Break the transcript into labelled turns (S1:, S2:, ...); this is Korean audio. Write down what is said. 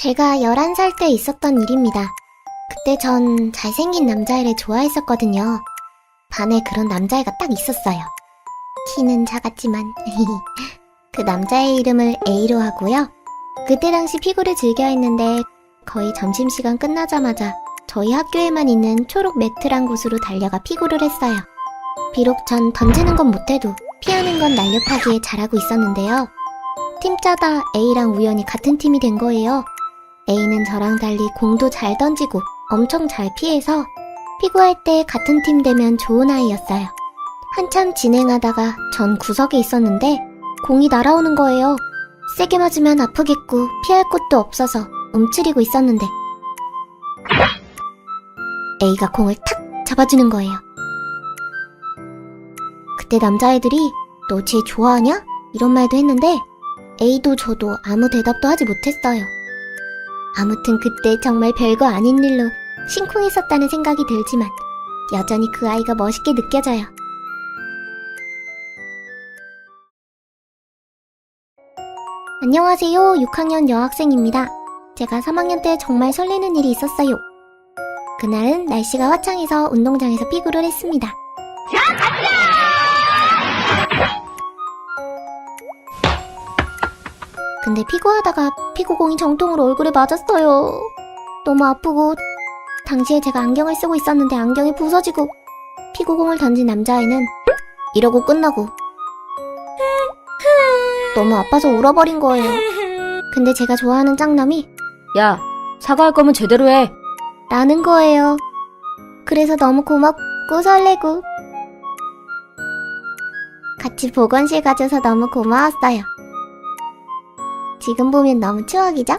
S1: 제가 11살 때 있었던 일입니다. 그때 전 잘생긴 남자애를 좋아했었거든요. 반에 그런 남자애가 딱 있었어요. 키는 작았지만. 그 남자의 이름을 A로 하고요. 그때 당시 피구를 즐겨 했는데 거의 점심시간 끝나자마자 저희 학교에만 있는 초록 매트란 곳으로 달려가 피구를 했어요. 비록 전 던지는 건 못해도 피하는 건 날렵하기에 잘하고 있었는데요. 팀 짜다 A랑 우연히 같은 팀이 된 거예요. A는 저랑 달리 공도 잘 던지고 엄청 잘 피해서 피구할 때 같은 팀 되면 좋은 아이였어요. 한참 진행하다가 전 구석에 있었는데 공이 날아오는 거예요. 세게 맞으면 아프겠고 피할 곳도 없어서 움츠리고 있었는데 A가 공을 탁 잡아주는 거예요. 그때 남자애들이 너 쟤 좋아하냐? 이런 말도 했는데 A도 저도 아무 대답도 하지 못했어요. 아무튼 그때 정말 별거 아닌 일로 심쿵했었다는 생각이 들지만 여전히 그 아이가 멋있게 느껴져요. 안녕하세요. 6학년 여학생입니다. 제가 3학년 때 정말 설레는 일이 있었어요. 그날은 날씨가 화창해서 운동장에서 피구를 했습니다. 근데 피구하다가 피구공이 정통으로 얼굴에 맞았어요. 너무 아프고 당시에 제가 안경을 쓰고 있었는데 안경이 부서지고 피구공을 던진 남자아이는 이러고 끝나고 너무 아파서 울어버린 거예요. 근데 제가 좋아하는 짱남이
S2: 야, 사과할 거면 제대로 해.
S1: 라는 거예요. 그래서 너무 고맙고 설레고 같이 보건실 가줘서 너무 고마웠어요. 지금 보면 너무 추억이죠?